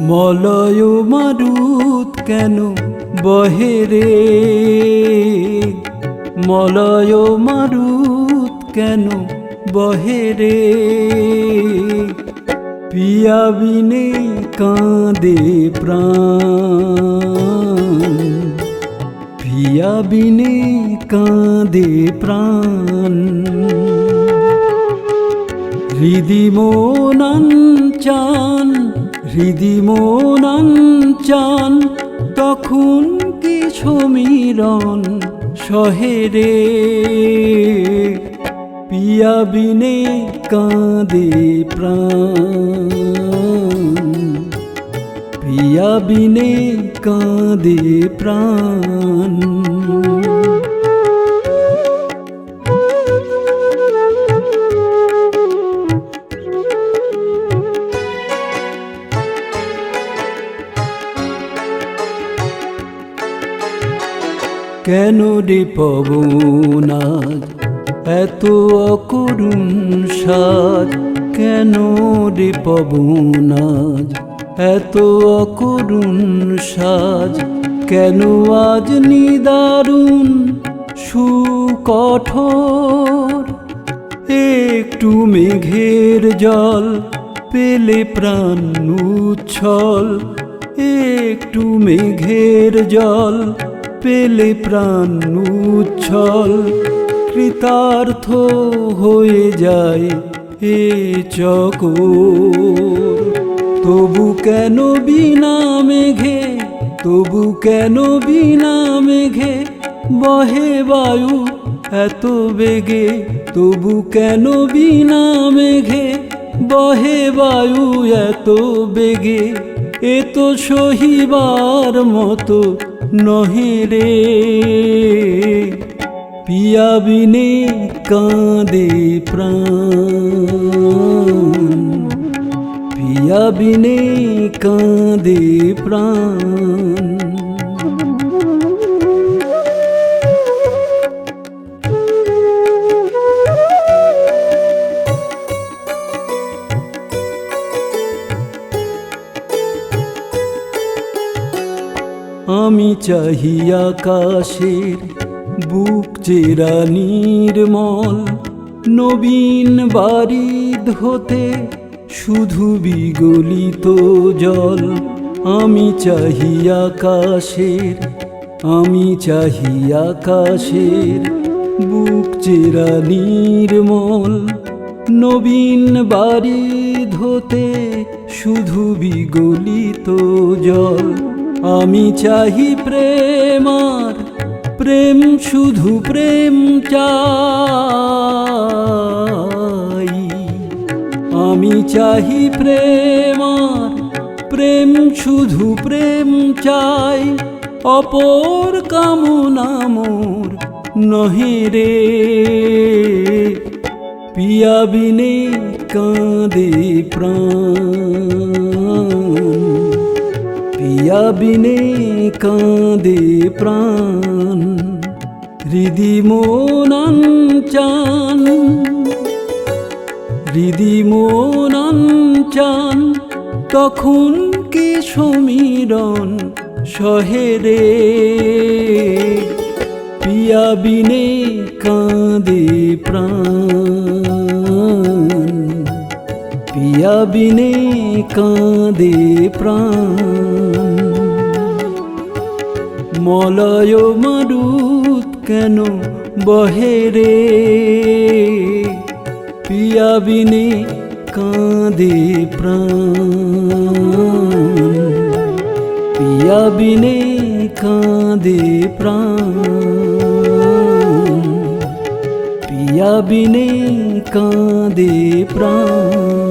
মলয় মারুত কেন বহে রে? মলয় মারুত কেন বহে রে? পিয়া বিনে কাঁদে প্রাণ। পিয়া বিনে কাঁদে প্রাণ। হৃদি চান হৃদি চান তখন কি সমীরণ সহেরে পিয়া বিনে কাঁদে প্রাণ। পিয়া বিনে কাঁদে প্রাণ। কেন রে পবন আজ এত অকরুণ সাজ কেন রে পবন আজ এত অকরুণ সাজ কেন আজ নিদারুণ সুকঠোর? একটু মেঘের জল পেলে প্রাণ উচ্ছল। একটু মেঘের জল পেলে প্রাণ উচ্ছল, কৃতার্থ হয়ে যায় এ চকোর। তবু কেন বিনা মেঘে, তবু কেন বিনা মেঘে বহে বায়ু এত বেগে? তবু কেন বিনা মেঘে বহে বায়ু এত বেগে? এ তো সহিবার মতো নহে রে। পিয়া বিনে কাঁদে প্রাণ। পিয়াবিনে কাঁদে প্রাণ। আমি চাহি আকাশের বুক চেরা নির্মল, নবীন বারিদ হতে শুধু বিগলিত জল। আমি চাহি আকাশের, আমি চাহি আকাশের বুক চেরা নির্মল, নবীন বাড়ি ধোতে শুধু বিগলিত জল। আমি চাহি প্রেমার, প্রেম শুধু প্রেম চাই। আমি চাহি প্রেমার, প্রেম শুধু প্রেম চাই। অপর কামনা মোর নহে রে। পিয়া বিনে কাঁদে প্রাণ। পিয়া বিনে কাঁদে প্রাণ হৃদি চান হৃদি চান তখন কি সমীরণ সহেরে পিয়া বিনে কাঁদে প্রাণ পিয়া বিনে কাঁদে প্রাণ মলয় মারুত কেন বহে রে? পিয়া কাঁদে প্রাণ। পিয়া বিনে কাঁদে প্রাণ। পিয়া বিনে কাঁদে প্রাণ।